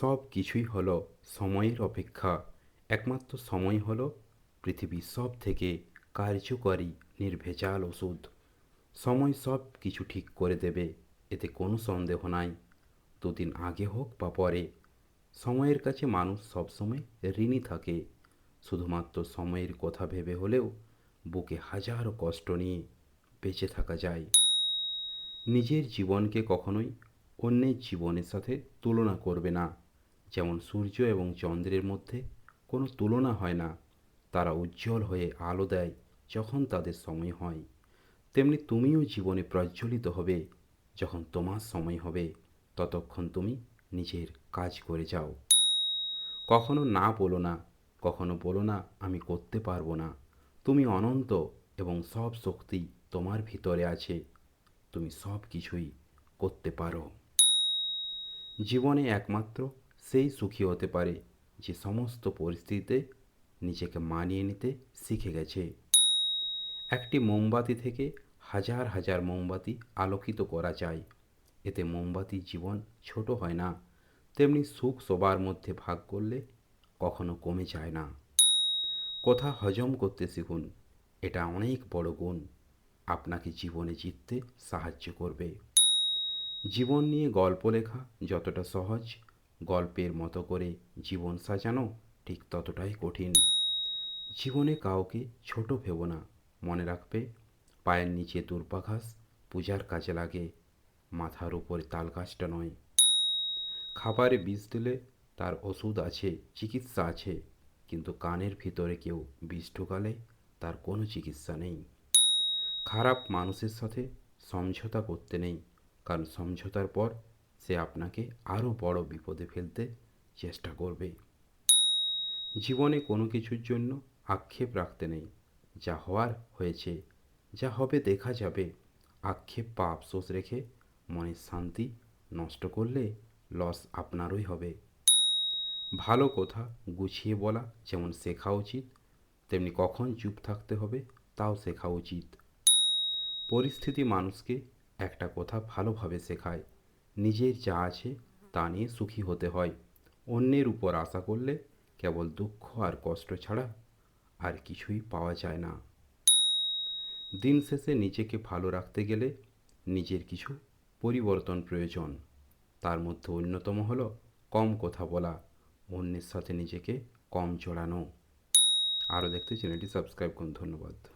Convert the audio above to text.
সব কিছুই হলো সময়ের অপেক্ষা। একমাত্র সময় হলো পৃথিবীর সব থেকে কার্যকরী নির্ভেজাল ওষুধ। সময় সব কিছু ঠিক করে দেবে, এতে কোনো সন্দেহ নাই। দুদিন আগে হোক বা পরে, সময়ের কাছে মানুষ সবসময় ঋণী থাকে। শুধুমাত্র সময়ের কথা ভেবে হলেও বুকে হাজারো কষ্ট নিয়ে বেঁচে থাকা যায়। নিজের জীবনকে কখনোই অন্যের জীবনের সাথে তুলনা করবে না। যেমন সূর্য এবং চন্দ্রের মধ্যে কোনো তুলনা হয় না, তারা উজ্জ্বল হয়ে আলো দেয় যখন তাদের সময় হয়। তেমনি তুমিও জীবনে প্রজ্বলিত হবে যখন তোমার সময় হবে, ততক্ষণ তুমি নিজের কাজ করে যাও। কখনো না বলো না, কখনো বলো না, আমি করতে পারব না। তুমি অনন্ত এবং সব শক্তি তোমার ভিতরে আছে। তুমি সব কিছুই করতে পারো। জীবনে একমাত্র সেই সুখী হতে পারে যে সমস্ত পরিস্থিতিতে নিজেকে মানিয়ে নিতে শিখে গেছে। একটি মোমবাতি থেকে হাজার হাজার মোমবাতি আলোকিত করা যায়। এতে মোমবাতির জীবন ছোট হয় না, তেমনি সুখ সবার মধ্যে ভাগ করলে কখনো কমে যায় না। কথা হজম করতে শিখুন, এটা অনেক বড় গুণ। আপনাকে জীবনে জিততে সাহায্য করবে। জীবন নিয়ে গল্প লেখা যতটা সহজ গল্পের মতো করে জীবন সাজানো ঠিক ততটাই কঠিন। জীবনে কাউকে ছোট ভেবো না, মনে রাখবে পায়ের নিচে দুর্বাঘাস পূজার কাজে লাগে, মাথার উপরে তাল গাছটা নয়। খাবারে বিষ দিলে তার ওষুধ আছে, চিকিৎসা আছে, কিন্তু কানের ভিতরে কেউ বিষ ঢোকালে তার কোনো চিকিৎসা নেই। খারাপ মানুষের সাথে সমঝোতা করতে নেই, কারণ সমঝোতার পর সে আপনাকে আরও বড় বিপদে ফেলতে চেষ্টা করবে। জীবনে কোনো কিছুর জন্য আক্ষেপ রাখতে নেই। যা হওয়ার হয়েছে, যা হবে দেখা যাবে। আক্ষেপ বা আফসোস রেখে মনের শান্তি নষ্ট করলে লস আপনারই হবে। ভালো কথা গুছিয়ে বলা যেমন শেখা উচিত, তেমনি কখন চুপ থাকতে হবে তাও শেখা উচিত। পরিস্থিতি মানুষকে একটা কথা ভালোভাবে শেখায়। নিজের যা আছে তা নিয়ে সুখী হতে হয়। অন্যের উপর আশা করলে কেবল দুঃখ আর কষ্ট ছাড়া আর কিছুই পাওয়া যায় না। দিন শেষে নিজেকে ভালো রাখতে গেলে নিজের কিছু পরিবর্তন প্রয়োজন। তার মধ্যে অন্যতম হলো কম কথা বলা, অন্যের সাথে নিজেকে কম জড়ানো। আরও দেখতে চ্যানেলটি সাবস্ক্রাইব করুন। ধন্যবাদ।